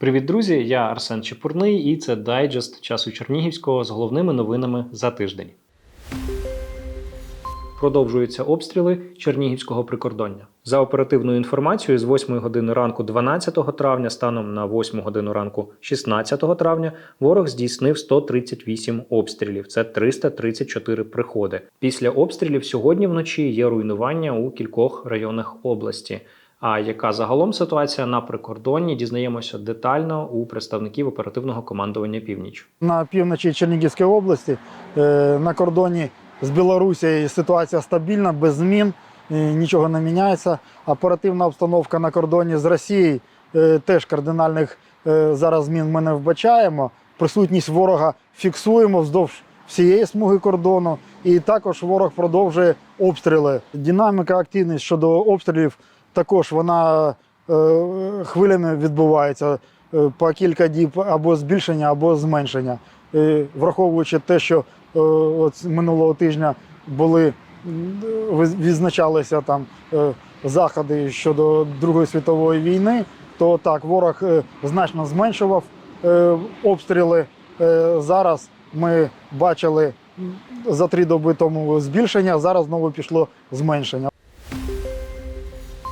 Привіт, друзі! Я Арсен Чепурний, і це дайджест часу Чернігівського з головними новинами за тиждень. Продовжуються обстріли Чернігівського прикордоння. За оперативною інформацією, з 8 години ранку 12 травня станом на 8 годину ранку 16 травня ворог здійснив 138 обстрілів. Це 334 приходи. Після обстрілів сьогодні вночі є руйнування у кількох районах області. А яка загалом ситуація на прикордонні? Дізнаємося детально у представників оперативного командування Північ. На півночі Чернігівської області е, на кордоні з Білорусією ситуація стабільна, без змін, е, нічого не міняється. Оперативна обстановка на кордоні з Росією е, теж кардинальних зараз змін ми не вбачаємо. Присутність ворога фіксуємо вздовж всієї смуги кордону. І також ворог продовжує обстріли. Динаміка, активність щодо обстрілів також вона е, хвилями відбувається е, по кілька діб або збільшення, або зменшення. Е, Враховуючи те, що е, от минулого тижня були відзначалися там заходи щодо Другої світової війни, то так ворог значно зменшував обстріли. Зараз ми бачили за три доби тому збільшення, зараз знову пішло зменшення.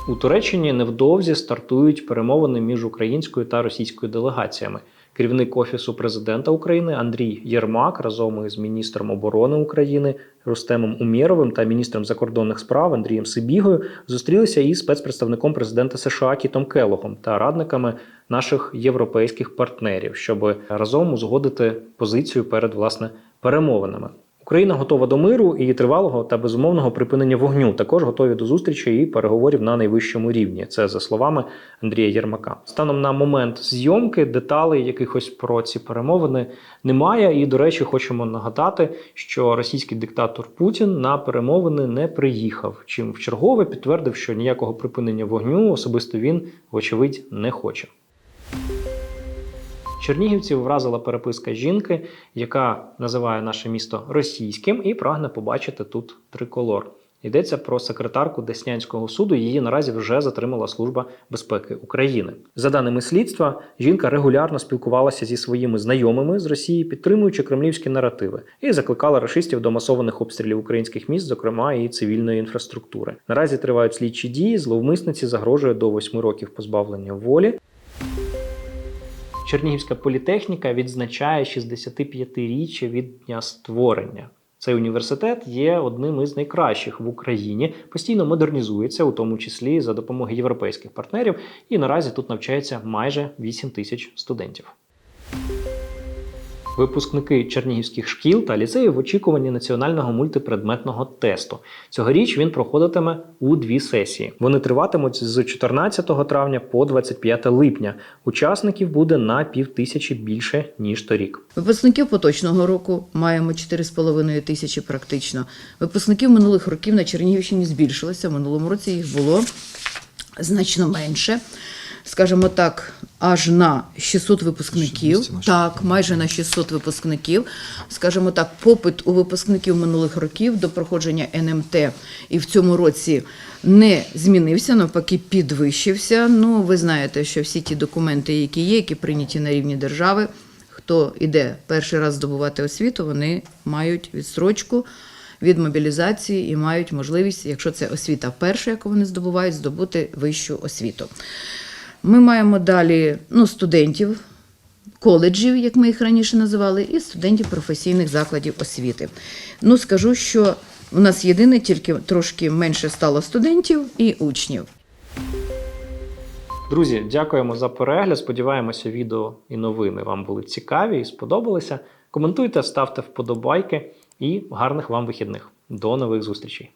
У Туреччині невдовзі стартують перемовини між українською та російською делегаціями. Керівник офісу президента України Андрій Єрмак разом із міністром оборони України Рустемом Умєровим та міністром закордонних справ Андрієм Сибігою зустрілися із спецпредставником президента США Кітом Келогом та радниками наших європейських партнерів, щоб разом узгодити позицію перед власне перемовинами. Україна готова до миру і тривалого та безумовного припинення вогню. Також готові до зустрічі і переговорів на найвищому рівні. Це за словами Андрія Єрмака. Станом на момент зйомки деталей якихось про ці перемовини немає. І, до речі, хочемо нагадати, що російський диктатор Путін на перемовини не приїхав. Чим вчергове підтвердив, що ніякого припинення вогню особисто він, вочевидь, не хоче. Чернігівців вразила переписка жінки, яка називає наше місто російським і прагне побачити тут триколор. Йдеться про секретарку Деснянського суду. Її наразі вже затримала Служба безпеки України. За даними слідства, жінка регулярно спілкувалася зі своїми знайомими з Росії, підтримуючи кремлівські наративи, і закликала рашистів до масованих обстрілів українських міст, зокрема і цивільної інфраструктури. Наразі тривають слідчі дії. Зловмисниці загрожує до 8 років позбавлення волі. Чернігівська політехніка відзначає 65-річчя від дня створення. Цей університет є одним із найкращих в Україні, постійно модернізується, у тому числі за допомогою європейських партнерів, і наразі тут навчається майже 8 тисяч студентів. Випускники чернігівських шкіл та ліцеїв в очікуванні національного мультипредметного тесту. Цьогоріч він проходитиме у дві сесії. Вони триватимуть з 14 травня по 25 липня. Учасників буде на півтисячі більше ніж торік. Випускників поточного року маємо 4,5 тисячі практично. Випускників минулих років на Чернігівщині збільшилося. В минулому році їх було значно менше. Скажімо так, аж на 600 випускників. 200 Так, майже на 600 випускників. Скажімо так, попит у випускників минулих років до проходження НМТ і в цьому році не змінився, навпаки, підвищився. Ну, ви знаєте, що всі ті документи, які є, які прийняті на рівні держави, хто іде перший раз здобувати освіту, вони мають відстрочку від мобілізації і мають можливість, якщо це освіта перша, яку вони здобувають, здобути вищу освіту. Ми маємо далі ну, студентів коледжів, як ми їх раніше називали, і студентів професійних закладів освіти. Ну, скажу, що у нас єдине, тільки трошки менше стало студентів і учнів. Друзі, дякуємо за перегляд. Сподіваємося, відео і новини вам були цікаві і сподобалися. Коментуйте, ставте вподобайки і гарних вам вихідних. До нових зустрічей!